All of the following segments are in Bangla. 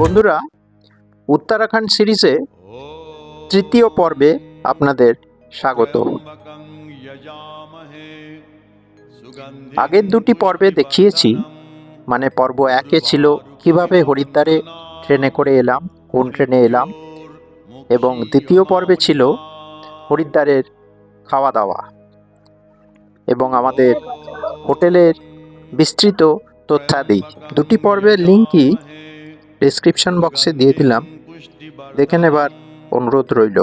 বন্ধুরা, উত্তরাখণ্ড সিরিজে তৃতীয় পর্বে আপনাদের স্বাগত। আগের দুটি পর্বে দেখিয়েছি মানে পর্ব একে ছিল কীভাবে হরিদ্বারে ট্রেনে করে এলাম, কোন ট্রেনে এলাম, এবং দ্বিতীয় পর্বে ছিল হরিদ্বারের খাওয়া দাওয়া এবং আমাদের হোটেলের বিস্তৃত তথ্যাদি। দুটি পর্বের লিঙ্কই ডিসক্রিপশন বক্সে দিয়ে দিলাম। দেখে নেবার অনুরোধ রইল।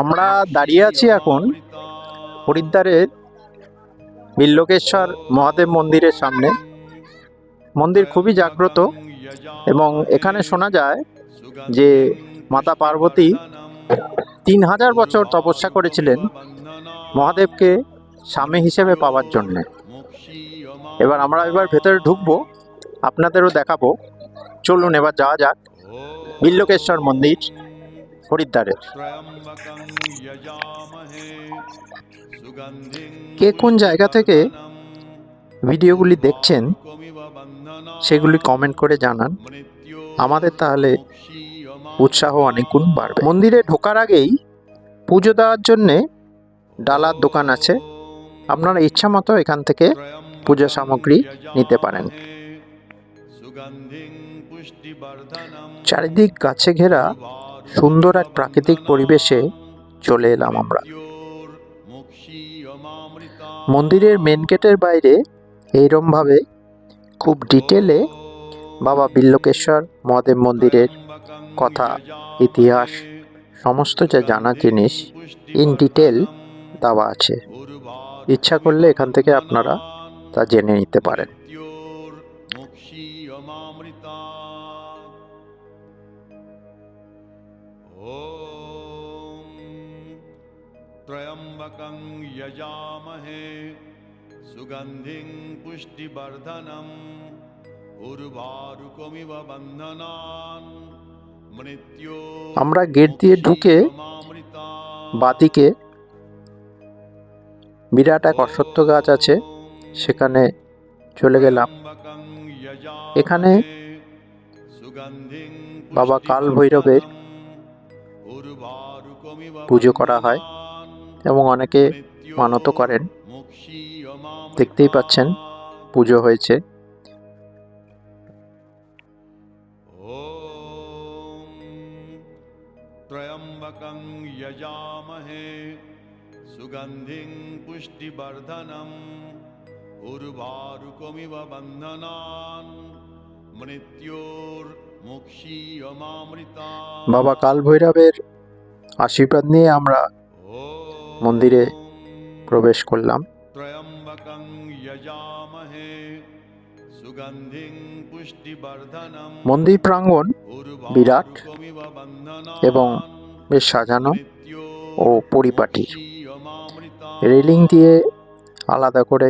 আমরা দাঁড়িয়ে আছি এখন হরিদ্বারের বিল্লকেশ্বর মহাদেব মন্দিরের সামনে। মন্দির খুবই জাগ্রত এবং এখানে শোনা যায় যে মাতা পার্বতী তিন হাজার বছর তপস্যা করেছিলেন মহাদেবকে স্বামী হিসেবে পাওয়ার জন্যে। এবার আমরা এবার ভেতরে ঢুকবো, আপনাদেরও দেখাবো। চলুন এবার যাওয়া যাক। বিল্লকেশ্বর মন্দির, হরিদ্বারের। কে কোন জায়গা থেকে ভিডিওগুলি দেখছেন, সেগুলি কমেন্ট করে জানান। আমাদের তাহলে উৎসাহ অনেকগুণ বাড়বে। মন্দিরে ঢোকার আগেই পুজো দেওয়ার জন্যে ডালার দোকান আছে। আপনারা ইচ্ছা মতো এখান থেকে পূজা সামগ্রী নিতে পারেন। চারিদিক গাছে ঘেরা সুন্দর এক প্রাকৃতিক পরিবেশে চলে এলাম আমরা। মন্দিরের মেন গেটের বাইরে এইরমভাবে খুব ডিটেলে বাবা বিল্লকেশ্বর মহাদেব মন্দিরের কথা, ইতিহাস, সমস্ত যা জানা জিনিস ইন ডিটেল দেওয়া আছে। ইচ্ছা করলে এখান থেকে আপনারা তা জেনে নিতে পারেন। ত্রয়ম্বকং যজামহে সুগন্ধিং পুষ্টিবর্ধনম উর্বারুকমিব বন্ধনান আমরা গেট দিয়ে ঢুকে বাতিকে বিরাট এক অশ্বত্থ গাছ আছে। সেখানে চলে গেলাম। এখানে বাবা কাল ভৈরবের পুজো করা হয় এবং অনেকে মানত করেন। দেখতেই পাচ্ছেন, পুজো হয়েছে। ত্রয়ম্বকং যজামহে সুগন্ধিং পুষ্টিবর্ধনম उर्वारुकमिव बन्धनान् मृत्योर्मुक्षीयमामृता বাবা কাল ভৈরবের আশীর্বাদ নিয়ে আমরা মন্দিরে প্রবেশ করলাম त्र्यम्बकं यजामहे सुगन्धिं पुष्टिवर्धनम् মন্দির প্রাঙ্গণ বিরাট उर्वारुकमिव बन्धनान् এবং বেশ সাজানো ও পরিপাটি मृत्योर्मुक्षीयमामृता রেলিং দিয়ে আলাদা করে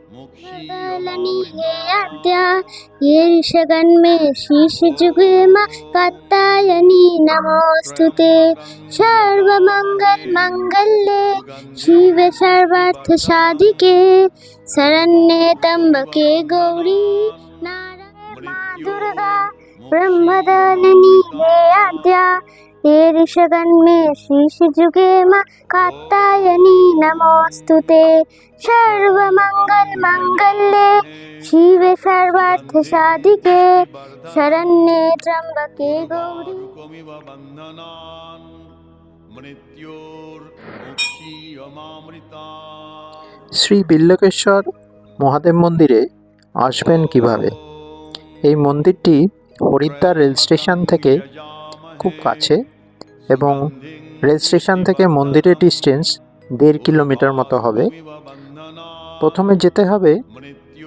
ईर्षगन्मे शीर्षजुगुमात्तायनी नमोऽस्तु ते। सर्वमङ्गलमङ्गल्ये शिव सर्वार्थसाधिके शरण्ये त्र्यम्बके गौरी नारायण मा दुर्गा ब्रह्मदलनी हे आद्या हे ऋषगण में शीश जुगे माँ कात्यायनी नमोस्तु ते सर्वमंगल मंगल्ये शिवे सर्वार्थ साधिके शरण्ये त्र्यंबके गौरी उर्वारुकमिव बन्धनान् मृत्योर्मुक्षीयमामृता শ্রী বিল্লকেশ্বর মহাদেব মন্দিরে আসবেন কিভাবে এই মন্দিরটি হরিদ্বার রেল স্টেশন থেকে খুব কাছে এবং রেল স্টেশন থেকে মন্দিরের ডিস্টেন্স দেড় কিলোমিটার মতো হবে। প্রথমে যেতে হবে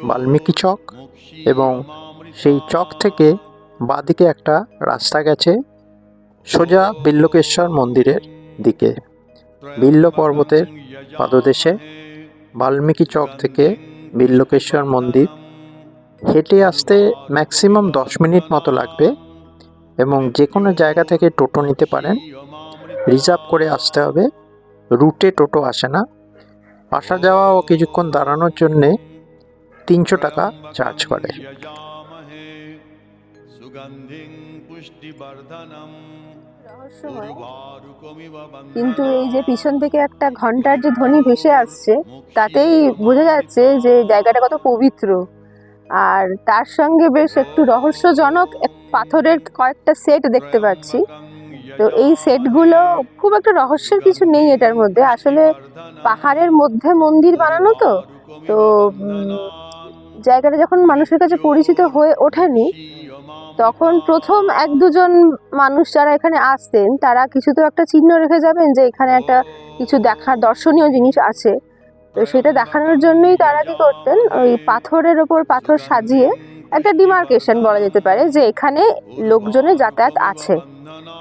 বাল্মীকি চক এবং সেই চক থেকে বাঁদিকে একটা রাস্তা গেছে সোজা বিল্লকেশ্বর মন্দিরের দিকে। বিল্ল পর্বতের পাদদেশে বাল্মীকি চক থেকে বিল্লকেশ্বর মন্দির হেঁটে আসতে ম্যাক্সিমাম দশ মিনিট মতো লাগবে। এবং যে কোনো জায়গা থেকে টোটো নিতে পারেন। রিজার্ভ করে আসতে হবে। রুটে টোটো আসে না। আসা যাওয়া ও কিছুক্ষণ দাঁড়ানোর জন্যে তিনশো টাকা চার্জ করে। কিন্তু এই যে পিছন থেকে একটা ঘণ্টার যে ধ্বনি ভেসে আসছে, তাতেই বোঝা যাচ্ছে যে জায়গাটা কত পবিত্র। আর তার সঙ্গে বেশ একটু রহস্যজনক পাথরের কয়েকটা সেট দেখতে পাচ্ছি। তো এই সেটগুলো খুব একটা রহস্যের কিছু নেই এটার মধ্যে। আসলে পাহাড়ের মধ্যে মন্দির বানানো তো। তো জায়গাটা যখন মানুষের কাছে পরিচিত হয়ে ওঠেনি, তখন প্রথম এক দুজন মানুষ যারা এখানে আসতেন, তারা কিছু তো একটা চিহ্ন রেখে যাবেন যে এখানে একটা কিছু দেখার দর্শনীয় জিনিস আছে। তো সেটা দেখানোর জন্যই তারা কি করতেন, ওই পাথরের ওপর পাথর সাজিয়ে একটা ডিমার্কেশন বলা যেতে পারে যে এখানে লোকজনের যাতায়াত আছে।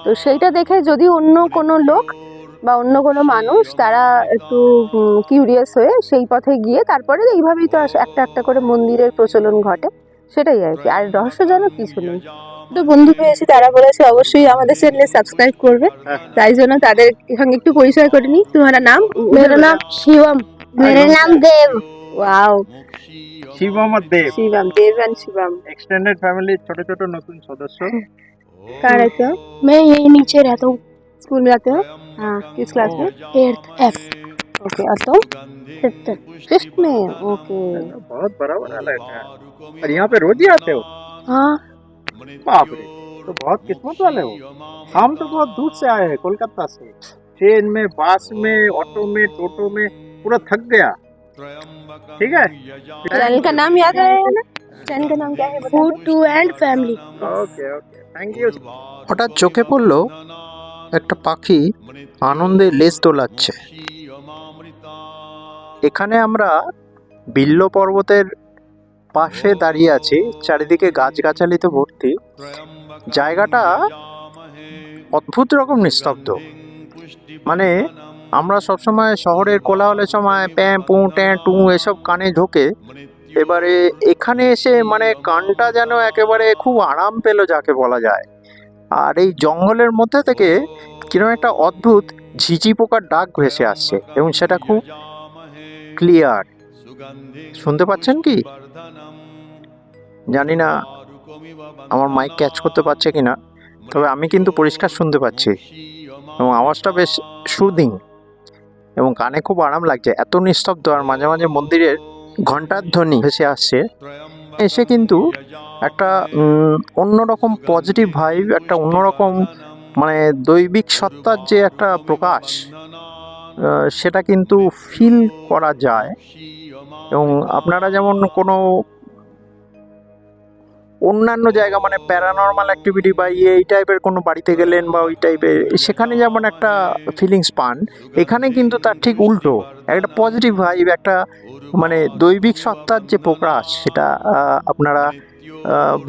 তো সেইটা দেখে যদি অন্য কোনো লোক বা অন্য কোনো মানুষ তারা একটু কিউরিয়াস হয়ে সেই পথে গিয়ে তারপরে এইভাবেই তো একটা একটা করে মন্দিরের প্রচলন ঘটে সেটাই আর কি। আর রহস্যজনক কিছু নেই। তো বন্ধু পেয়েছি তারা বলেছে অবশ্যই আমাদের চ্যানেলে সাবস্ক্রাইব করবে। তাই জন্য তাদের সঙ্গে একটু পরিচয় করে নি তোমার নাম? মেয়ের নাম শিবম। মেয়ের নাম দেব। Wow Shivam R Dev Shivam Dev and Shivam extended ফ্যামিলির ছোট ছোট নতুন সদস্য कहाँ रहते हो मैं यही नीचे रहता हूँ स्कूल में जाते हो हाँ किस क्लास में एट्थ एफ ओके और तुम फिफ्थ फिफ्थ में ओके बहुत बड़ा बड़ा लड़का है और यहाँ पे रोज ही आते हो हाँ बाप रे तो बहुत किस्मत वाले हो हम तो बहुत दूर से आए हैं कोलकाता से ट्रेन में बस में ऑटो में टोटो में पूरा थक गया ठीक है चैनल का नाम याद आएगा ना चैनल का नाम क्या है बता दो। Food to and family okay okay thank you হঠাৎ চোখে পড়লো একটা পাখি আনন্দে লেজ দোলাচ্ছে এখানে আমরা বিল্ল পর্বতের পাশে দাঁড়িয়ে আছি চারিদিকে গাছগাছালিতে ভর্তি জায়গাটা অদ্ভুত রকম নিস্তব্ধ মানে আমরা সবসময় শহরের কোলাহলের সময় প্যাঁ, পু, ট্যাঁ, টু এসব কানে ঢোকে। এবারে এখানে এসে মানে কানটা যেন একেবারে খুব আরাম পেল যাকে বলা যায়। আর এই জঙ্গলের মধ্যে থেকে কীরকম একটা অদ্ভুত ঝিঝি পোকার ডাক ভেসে আসছে এবং সেটা খুব ক্লিয়ার। শুনতে পাচ্ছেন কি? জানি না আমার মাইক ক্যাচ করতে পারছে কি না তবে আমি কিন্তু পরিষ্কার শুনতে পাচ্ছি এবং আওয়াজটা বেশ সুদিং এবং কানে খুব আরাম লাগছে। এত নিস্তব্ধ আর মাঝে মাঝে মন্দিরের ঘণ্টার ধ্বনি ভেসে আসছে। এসে কিন্তু একটা অন্যরকম পজিটিভ ভাইব একটা অন্যরকম মানে দৈবিক সত্তার যে একটা প্রকাশ সেটা কিন্তু ফিল করা যায়। এবং আপনারা যেমন কোনো অন্যান্য জায়গা মানে প্যারানর্মাল অ্যাক্টিভিটি বা ইয়ে এই টাইপের কোনো বাড়িতে গেলেন বা ওই টাইপের সেখানে যেমন একটা ফিলিংস পান, এখানে কিন্তু তার ঠিক উল্টো, একটা পজিটিভ ভাইব একটা মানে দৈবিক সত্তার যে প্রকাশ, সেটা আপনারা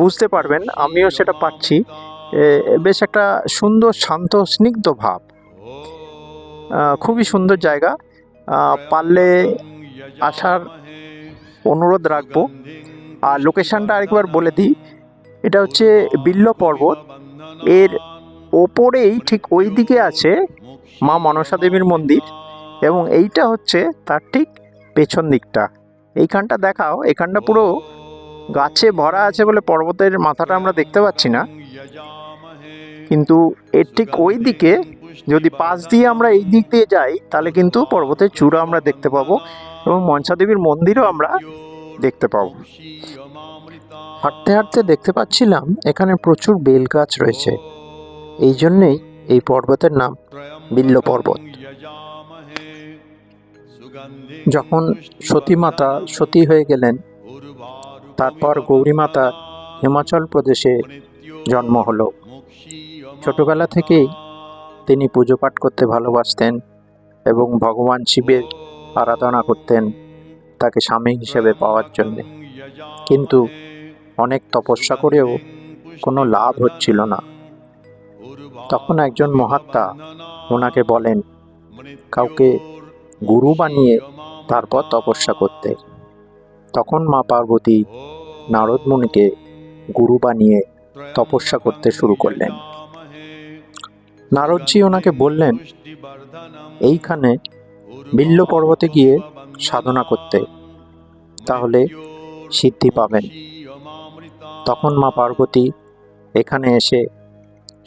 বুঝতে পারবেন, আমিও সেটা পাচ্ছি। বেশ একটা সুন্দর, শান্ত, স্নিগ্ধ ভাব। খুবই সুন্দর জায়গা। পারলে আসার অনুরোধ রাখব। আর লোকেশানটা আরেকবার বলে দিই। এটা হচ্ছে বিল্ল পর্বত। এর ওপরেই ঠিক ওই দিকে আছে মা মনসা দেবীর মন্দির এবং এইটা হচ্ছে তার ঠিক পেছন দিকটা। এইখানটা দেখাও, এখানটা পুরো গাছে ভরা আছে বলে পর্বতের মাথাটা আমরা দেখতে পাচ্ছি না। কিন্তু এর ঠিক ওই দিকে যদি পাশ দিয়ে আমরা এই দিক দিয়ে যাই, তাহলে কিন্তু পর্বতের চূড়া আমরা দেখতে পাবো এবং মনসা দেবীর মন্দিরও আমরা দেখতে পাবো হাঁটতে হাঁটতে দেখতে পাচ্ছিলাম এখানে প্রচুর বেল গাছ রয়েছে। এই জন্যেই এই পর্বতের নাম বিল্ল পর্বত। যখন সতী মাতা সতী হয়ে গেলেন, তারপর গৌরী মাতা হিমাচল প্রদেশে জন্ম হলো। ছোটবেলা থেকেই তিনি পুজো পাঠ করতে ভালোবাসতেন এবং ভগবান শিবের আরাধনা করতেন। তাকে স্বামী হিসেবে পাওয়ার জন্যে। কিন্তু অনেক তপস্যা করেও কোনো লাভ হচ্ছিল না। তখন একজন মহাত্মা ওনাকে বলেন, কাউকে গুরু বানিয়ে তারপর তপস্যা করতে। তখন মা পার্বতী নারদ মুনিকে গুরু বানিয়ে তপস্যা করতে শুরু করলেন। নারদজি ওনাকে বললেন, এইখানে বিল্ল পর্বতে গিয়ে সাধনা করতে, তাহলে সিদ্ধি পাবেন। তখন মা পার্বতী এখানে এসে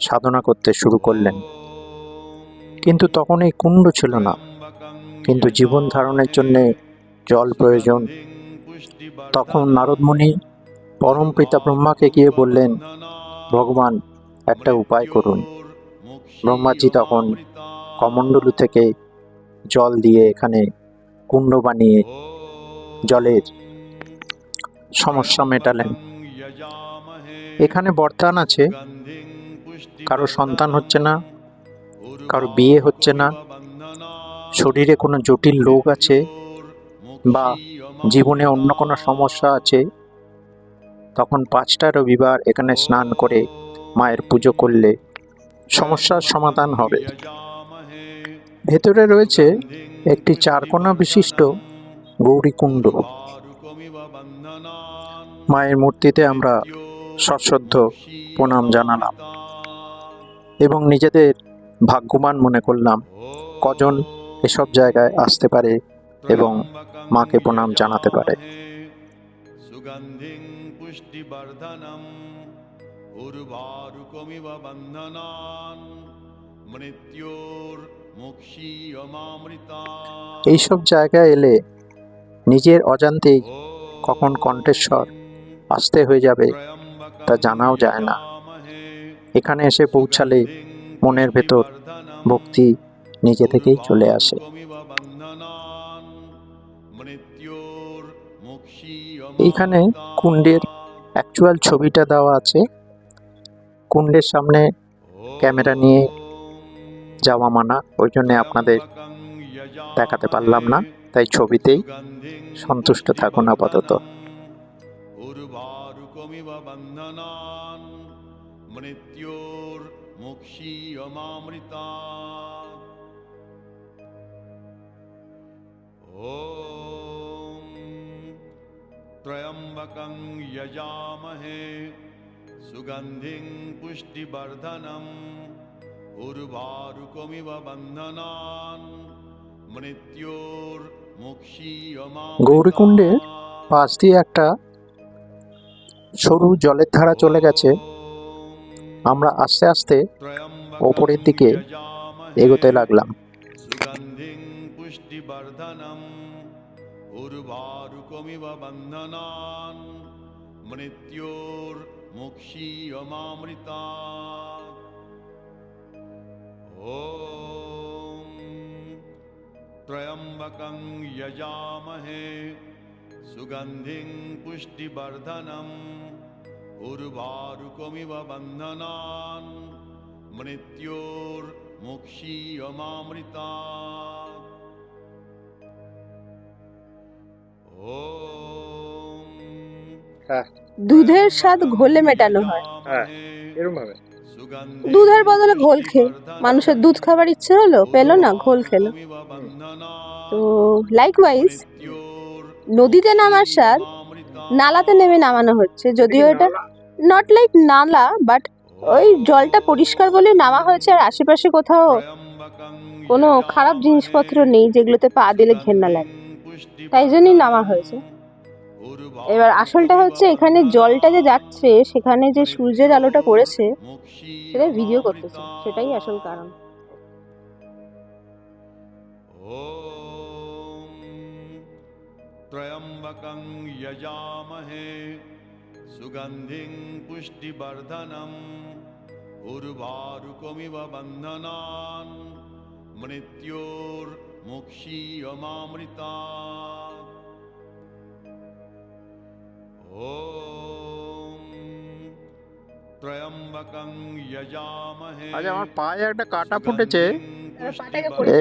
সাধনা করতে শুরু করলেন। কিন্তু তখন এই কুণ্ড ছিল না। কিন্তু জীবন ধারণের জন্যে জল প্রয়োজন। তখন নারদমণি পরম পিতা ব্রহ্মাকে গিয়ে বললেন, ভগবান, একটা উপায় করুন। ব্রহ্মাজি তখন কমণ্ডলু থেকে জল দিয়ে এখানে কুণ্ড বানিয়ে জলের সমস্যা মেটালেন। এখানে বরদান আছে, কারও সন্তান হচ্ছে না, কারও বিয়ে হচ্ছে না, শরীরে কোনো জটিল রোগ আছে বা জীবনে অন্য কোনো সমস্যা আছে, তখন পাঁচটা রবিবার এখানে স্নান করে মায়ের পুজো করলে সমস্যার সমাধান হবে। ভেতরে রয়েছে একটি চারকোনা বিশিষ্ট গৌরীকুণ্ড। মায়ের মূর্তিতে আমরা সশ্রদ্ধ প্রণাম জানালাম এবং নিজেদের ভাগ্যবান মনে করলাম, কজন এসব জায়গায় আসতে পারে এবং মাকে প্রণাম জানাতে পারে। মৃত্যোর এইসব জায়গায় এলে নিজের অজান্তেই কখন কণ্ঠেশ্বর আসতে হয়ে যাবে তা জানাও যায় না। এখানে এসে পৌঁছালে মনের ভেতর ভক্তি নিজে থেকেই চলে আসে। এইখানে কুণ্ডের অ্যাকচুয়াল ছবিটা দেওয়া আছে। কুণ্ডের সামনে ক্যামেরা নিয়ে যাওয়া মানা ওই জন্যে আপনাদের দেখাতে পারলাম না। তাই ছবিতেই সন্তুষ্ট থাকুন আপাতত। উর্বারুকমিব বন্ধনান মৃত্যোর মুক্ষীয়মামৃতা উর্বারুকমিব বন্ধনান মৃত্যুর গৌরীকুণ্ডের পাশ দিয়ে একটা সরু জলের ধারা চলে গেছে। আমরা আস্তে আস্তে ওপরের দিকে এগোতে লাগলাম। মৃত্যুর মুক্ষী অমামৃতা ॐ त्र्यम्बकं यजामहे सुगन्धिं पुष्टिवर्धनम् उर्वारुकमिव बन्धनान् मृत्योर्मुक्षीयमामृता ॐ দুধের স্বাদ ঘোলে মেটানো হয় হ্যাঁ, এরকম ভাবে দুধের বদলে ঘোল খেয়ে মানুষের দুধ খাবার ইচ্ছে হলো পেল না ঘোল খেলো। তো লাইকওয়াইজ নদীতে নামার স্বাদ নালাতে নেমে নামানো হচ্ছে। যদিও এটা নট লাইক নালা বাট ওই জলটা পরিষ্কার বলে নামা হয়েছে আর আশেপাশে কোথাও কোনো খারাপ জিনিসপত্র নেই যেগুলোতে পা দিলে ঘেন্না লাগে। তাই জন্যই নামা হয়েছে। এবার আসলটা হচ্ছে এখানে জলটা যে যাচ্ছে, সেখানে যে সূর্যের আলোটা করেছে সেটা ভিডিও করতেছে। সেটাই আসল কারণ। ত্রয়ম্বকং যজামহে সুগন্ধিং পুষ্টিবর্ধনম উর্বারুকমিব বন্ধনান মৃত্যুর মুক্ষীয়মামৃতা। আজ আমার পায়ে একটা কাটা ফুটেছে।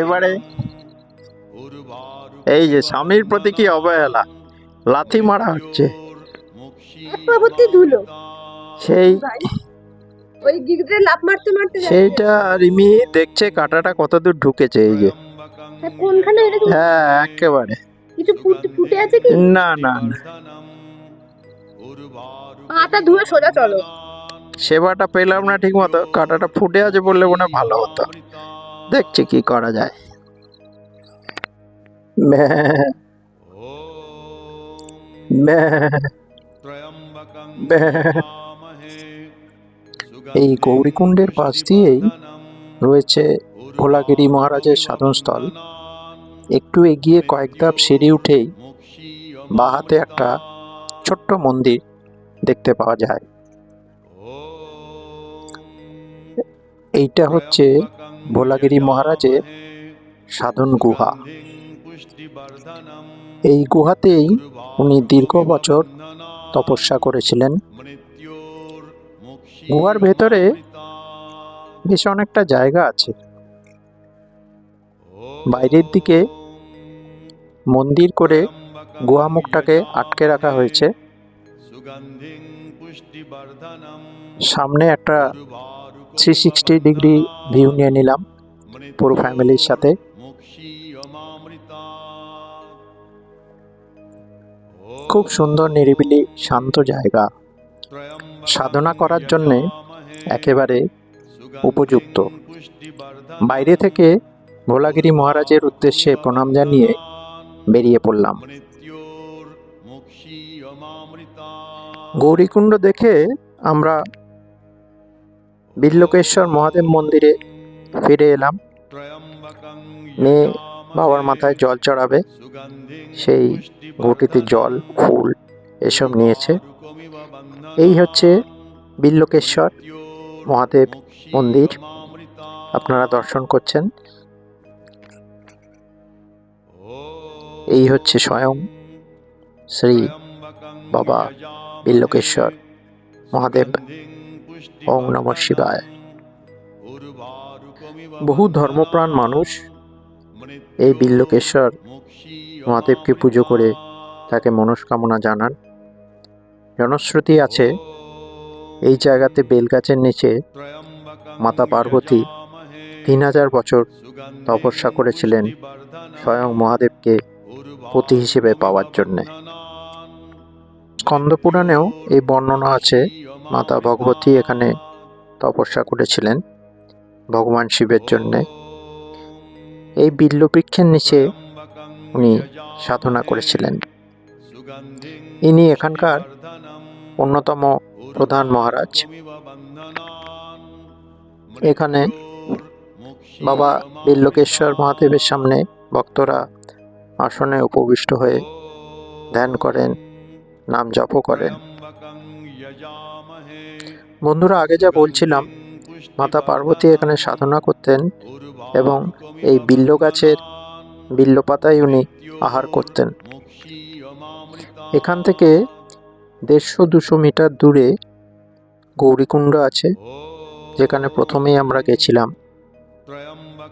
এবারে। এই যে স্বামীর প্রতি কি অবহেলা? লাথি মারা হচ্ছে। ধুলো। সেই ওই গিগরে লাফ মারতে মারতে সেইটা রিমি দেখছে কাটাটা কতদূর ঢুকেছে এই যে। কোনখানে হ্যাঁ একেবারে। কিছু ফুটে আছে কি? না না না। পাতা ধুয়ে সোজা চলো। সেবাটা পেলাম না ঠিক মতো কাঁটাটা ফুটে আছে বললে মনে ভালো হতো। দেখছি কি করা যায়। এই গৌরীকুণ্ডের পাশ দিয়েই রয়েছে ভোলাগিরি মহারাজের সাধনস্থল। একটু এগিয়ে কয়েক ধাপ সিঁড়ি উঠেই বাহাতে একটা ছোট্ট মন্দির দেখতে পাওয়া যায়। এইটা হচ্ছে ভোলাগিরি মহারাজের সাধন গুহা। এই গুহাতেই উনি দীর্ঘ বছর তপস্যা করেছিলেন। গুহার ভেতরে বেশ অনেকটা জায়গা আছে। বাইরের দিকে মন্দির করে গুহা মুখটাকে আটকে রাখা হয়েছে। সামনে একটা থ্রি সিক্সটি ডিগ্রি ভিউ নিয়ে নিলাম পুরো ফ্যামিলির সাথে। খুব সুন্দর, নিরিবিলি, শান্ত জায়গা। সাধনা করার জন্যে একেবারে উপযুক্ত। বাইরে থেকে ভোলাগিরি মহারাজের উদ্দেশ্যে প্রণাম জানিয়ে বেরিয়ে পড়লাম। গৌরীকুণ্ড দেখে আমরা বিল্লকেশ্বর মহাদেব মন্দিরে ফিরে এলাম। মেয়ে বাবার মাথায় জল চড়াবে, সেই ঘটিতে জল, ফুল এসব নিয়েছে। এই হচ্ছে বিল্লোকেশ্বর মহাদেব মন্দির। আপনারা দর্শন করছেন। এই হচ্ছে স্বয়ং শ্রী বাবা বিল্লোকেশ্বর, মহাদেব, ওং নম শিবায়। বহু ধর্মপ্রাণ মানুষ এই বিল্লোকেশ্বর মহাদেবকে পুজো করে তাকে মনস্কামনা জানান। জনশ্রুতি আছে, এই জায়গাতে বেলগাছের নিচে মাতা পার্বতী তিন হাজার বছর তপস্যা করেছিলেন স্বয়ং মহাদেবকে পতি হিসেবে পাওয়ার জন্যে। স্কন্দপুরাণেও এই বর্ণনা আছে। মাতা ভগবতী এখানে তপস্যা করেছিলেন ভগবান শিবের জন্যে। এই বিল্লবৃক্ষের নিচে উনি সাধনা করেছিলেন। ইনি এখানকার অন্যতম প্রধান মহারাজ। এখানে বাবা বিল্লোকেশ্বর মহাদেবের সামনে ভক্তরা আসনে উপবিষ্ট হয়ে ধ্যান করেন। নাম জপ করেন। বন্ধুরা আগে যা বলছিলাম মাতা পার্বতী এখানে সাধনা করতেন এবং এই বিল্ল গাছের বিল্ল পাতায় উনি আহার করতেন। এখান থেকে দেড়শো দুশো মিটার দূরে গৌরীকুণ্ড আছে যেখানে প্রথমেই আমরা গেছিলাম।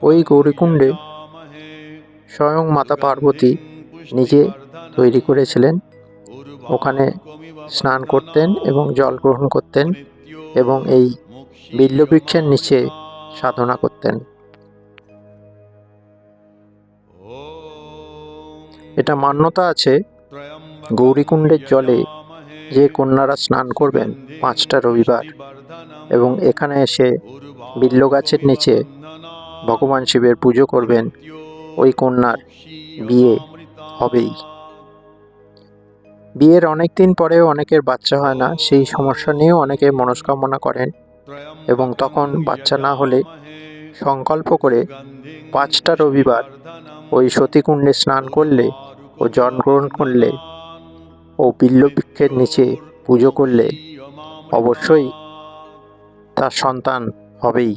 ওই গৌরীকুণ্ডে স্বয়ং মাতা পার্বতী নিজে তৈরি করেছিলেন। ওখানে স্নান করতেন এবং জল গ্রহণ করতেন এবং এই বিল্লবৃক্ষের নিচে সাধনা করতেন। এটা মান্যতা আছে, গৌরীকুণ্ডের জলে যে কন্যারা স্নান করবেন পাঁচটা রবিবার এবং এখানে এসে বিল্ল গাছের নিচে ভগবান শিবের পুজো করবেন, ওই কন্যার বিয়ে হবেই। বিয়ের অনেক দিন পরেও অনেকের বাচ্চা হয় না, সেই সমস্যা নিয়েও অনেকে মনস্কামনা করেন এবং তখন বাচ্চা না হলে সংকল্প করে পাঁচটা রবিবার ওই সতীকুণ্ডে স্নান করলে ও জন্মগ্রহণ করলে ও বিল্লবৃক্ষের নিচে পুজো করলে অবশ্যই তার সন্তান হবেই।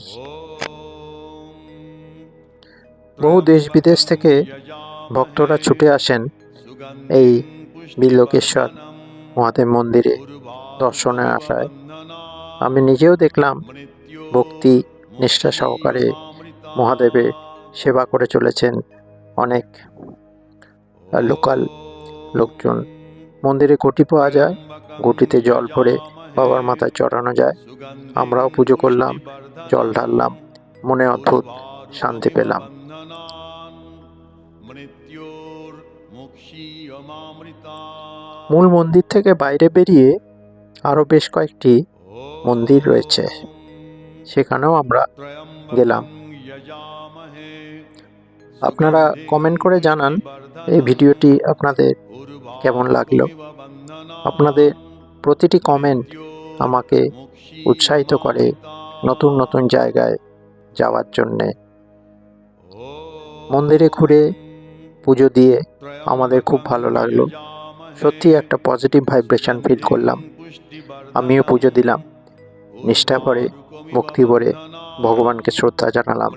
বহু দেশ বিদেশ থেকে ভক্তরা ছুটে আসেন এই বিল্লোকেশ্বর মহাদেব মন্দিরে দর্শনে আসায় আমি নিজেও দেখলাম ভক্তি, নিষ্ঠা সহকারে মহাদেবের সেবা করে চলেছেন অনেক লোকাল লোকজন। মন্দিরে ঘটি পাওয়া যায়, ঘটিতে জল ভরে বাবার মাথায় চড়ানো যায়। আমরাও পুজো করলাম, জল ঢাললাম, মনে অদ্ভুত শান্তি পেলাম। মূল মন্দির থেকে বাইরে বেরিয়ে আরও বেশ কয়েকটি মন্দির রয়েছে। সেখানেও আমরা গেলাম। আপনারা কমেন্ট করে জানান এই ভিডিওটি আপনাদের কেমন লাগল। আপনাদের প্রতিটি কমেন্ট আমাকে উৎসাহিত করে নতুন নতুন জায়গায় যাওয়ার জন্যে। মন্দিরে ঘুরে পুজো দিয়ে আমাদের খুব ভালো লাগল। সত্যি একটা পজিটিভ ভাইব্রেশন ফিল করলাম। আমিও পুজো দিলাম। নিষ্ঠা করে, ভক্তি ভরে ভগবানকে শ্রদ্ধা জানালাম।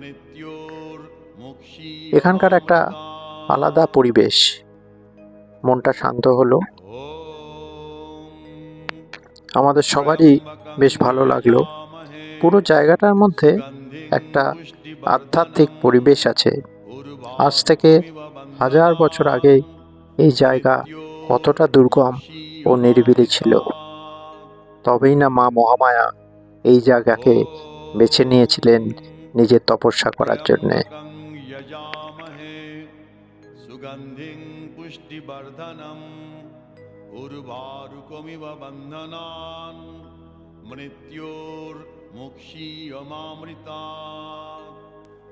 এখানকার একটা আলাদা পরিবেশ। মনটা শান্ত হলো। আমাদের সবারই বেশ ভালো লাগল। পুরো জায়গাটার মধ্যে একটা আধ্যাত্মিক পরিবেশ আছে। আজ থেকে হাজার বছর আগে এই জায়গা কতটা দুর্গম ও নিরিবিলি ছিল। তবেই না মা মহামায়া এই জায়গাকে বেছে নিয়েছিলেন নিজের তপস্যা করার জন্যে। সুগন্ধিং পুষ্টিবর্ধনম উর্বারুকমিব বন্ধনান মৃত্যোর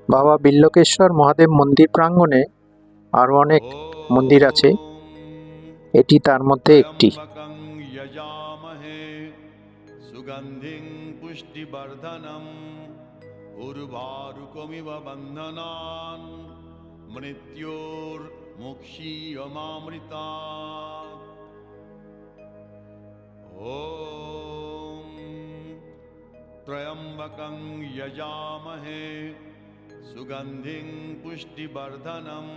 বাবা বিল্লকেশ্বর মহাদেব মন্দির প্রাঙ্গণে আরও অনেক মন্দির আছে। এটি তার মধ্যে একটি ত্র্যম্বকং যজামহে সুগন্ধিং পুষ্টিবর্ধনম উর্বারুকমিব বন্ধনান মৃত্যোর মুক্ষীয়মামৃতা ॐ त्र्यम्बकं यजामहे सुगन्धिं पुष्टिवर्धनम्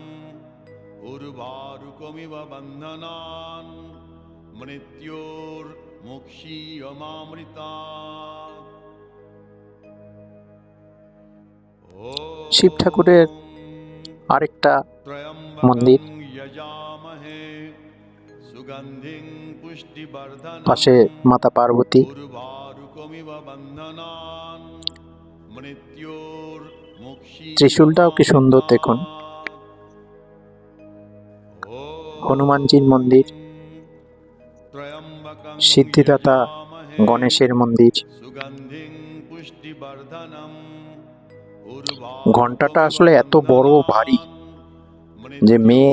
उर्वारुकमिव बन्धनान् मृत्योर्मुक्षीयमामृता শিব ঠাকুরের আরেকটা মন্দির। यजामहे सुगन्धिं पुष्टिवर्धनम् পাশে মাতা পার্বতী উর্বারুকমিব বন্ধনান মৃত্যোর ত্রিশূলটাও কি সুন্দর দেখুন হনুমানজির মন্দির, সিদ্ধিদাতা গণেশের মন্দির। ঘন্টাটা আসলে এত বড় ভারী যে মেয়ে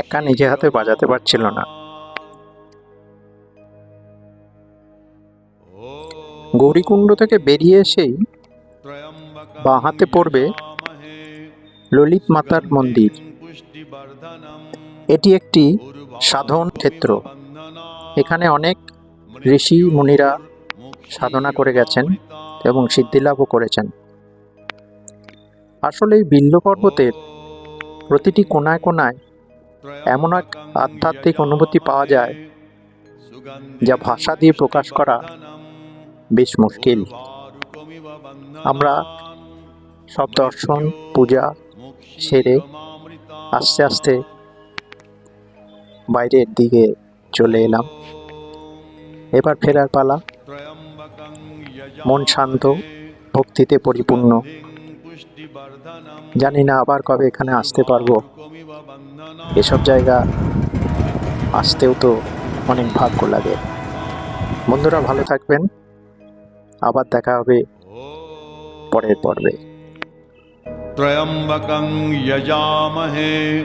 একা নিজে হাতে বাজাতে পারছিল না। গৌরীকুণ্ড থেকে বেরিয়ে এসেই বাঁ হাতে পড়বে ললিত মাতার মন্দির। এটি একটি সাধন ক্ষেত্র। এখানে অনেক ঋষি মুনিরা সাধনা করে গেছেন এবং সিদ্ধিলাভও করেছেন। আসলে এই বিল্ল পর্বতের প্রতিটি কোনায় কোনায় এমন এক আধ্যাত্মিক অনুভূতি পাওয়া যায়, যা ভাষা দিয়ে প্রকাশ করা বেশ মুশকিল। আমরা সব দর্শন, পূজা, সেরে আস্তে আস্তে বাইরের দিকে চলে এলাম। এবার ফেরার পালা। মন শান্ত, ভক্তিতে পরিপূর্ণ। জানি না আবার কবে এখানে আসতে পারব। এসব জায়গা আসতেও তো অনেক ভাগ্য লাগে। বন্ধুরা, ভালো থাকবেন। আবার দেখা হবে পরের পর্বে। ত্রয়ম্বকং যজামহে